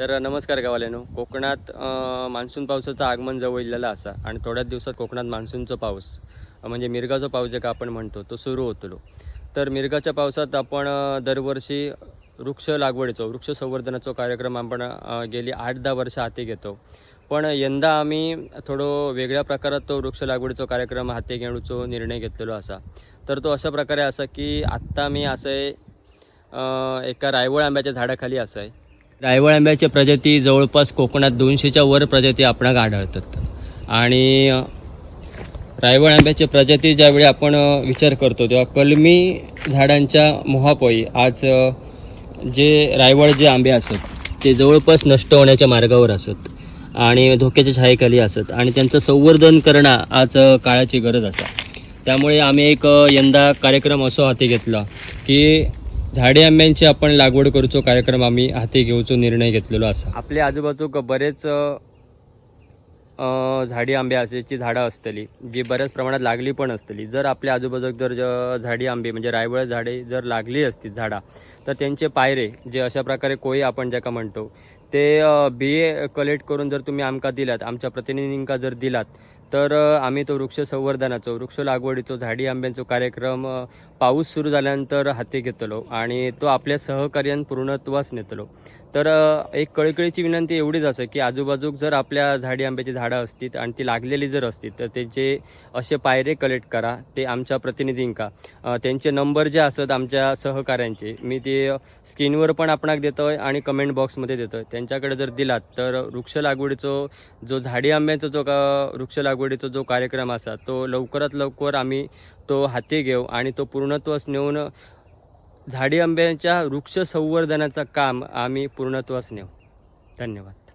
तर नमस्कार गावाल्यानो कोकणात मान्सून पावसाचं आगमन जवळलेलं असा आणि थोड्याच दिवसात कोकणात मान्सूनचा पाऊस म्हणजे मिरगाचा पाऊस जे का आपण म्हणतो तो सुरू होतो तर मिरगाच्या पावसात आपण दरवर्षी वृक्ष लागवडीचो वृक्ष संवर्धनाचा कार्यक्रम आपण गेली आठ दहा वर्ष हाती घेतो. पण यंदा आम्ही थोडो वेगळ्या प्रकारात तो वृक्ष लागवडीचो कार्यक्रम हाती घेण्याचो निर्णय घेतलेलो असा. तर तो अशा प्रकारे असा की आत्ता मी असं एका रायवळ आंब्याच्या झाडाखाली असं आहे रायवळ आंब्याच्या प्रजाती जवळपास कोकणात दोनशेच्या वर प्रजाती आपणाक आढळतात. आणि रायवळ आंब्याच्या प्रजाती ज्यावेळी आपण विचार करतो तेव्हा कलमी झाडांच्या मोहापोई आज जे रायवळ जे आंबे असत ते जवळपास नष्ट होण्याच्या मार्गावर असत आणि धोक्याच्या छायेखाली असत आणि त्यांचं संवर्धन करणं आज काळाची गरज असा. त्यामुळे आम्ही एक यंदा कार्यक्रम असो हाती घेतला की झाडे आंब्यांची आपण लागवड करूचो कार्यक्रम आम्ही हाती घेऊचो निर्णय घेतलेलो असा. आपल्या आजूबाजूक बरेच झाडी आंबे असेची झाडं असतली जी बऱ्याच प्रमाणात लागली पण असतली. जर आपल्या आजूबाजूक जर झाडी आंबे म्हणजे रायवळ झाडे जर लागली असती झाडा तर त्यांचे पायरे जे अशा प्रकारे कोळी आपण ज्याका म्हणतो ते बिये कलेक्ट करून जर तुम्ही आमका दिलात आमच्या प्रतिनिधींका जर दिलात तर आम्ही तो वृक्ष संवर्धनाचो वृक्ष लागवडीचो झाडी आंब्यांचो कार्यक्रम पाऊस सुरू झाल्यानंतर हाती घेतलो आणि तो आपल्या सहकार्यान पूर्णत्वास नेतलो. तर एक कळकळीची विनंती एवढीच असं की आजूबाजूक जर आपल्या झाडी आंब्याची झाडं असतील आणि ती लागलेली जर असतील तर त्यांचे असे पायरे कलेक्ट करा ते आमच्या प्रतिनिधींका. त्यांचे नंबर जे असत आमच्या सहकाऱ्यांचे मी ते स्क्रीनवर पण आपणाक आहे आणि कमेंट बॉक्समध्ये देतोय. त्यांच्याकडे जर दिलात तर वृक्ष लागवडीचो जो झाडी आंब्याचो जो का वृक्ष लागवडीचो जो कार्यक्रम असा तो लवकरात लवकर आम्ही तो हाती घेऊ आणि तो पूर्णत्वास नेऊन झाडी आंब्याच्या वृक्ष संवर्धनाचं काम आम्ही पूर्णत्वास नेऊ. धन्यवाद.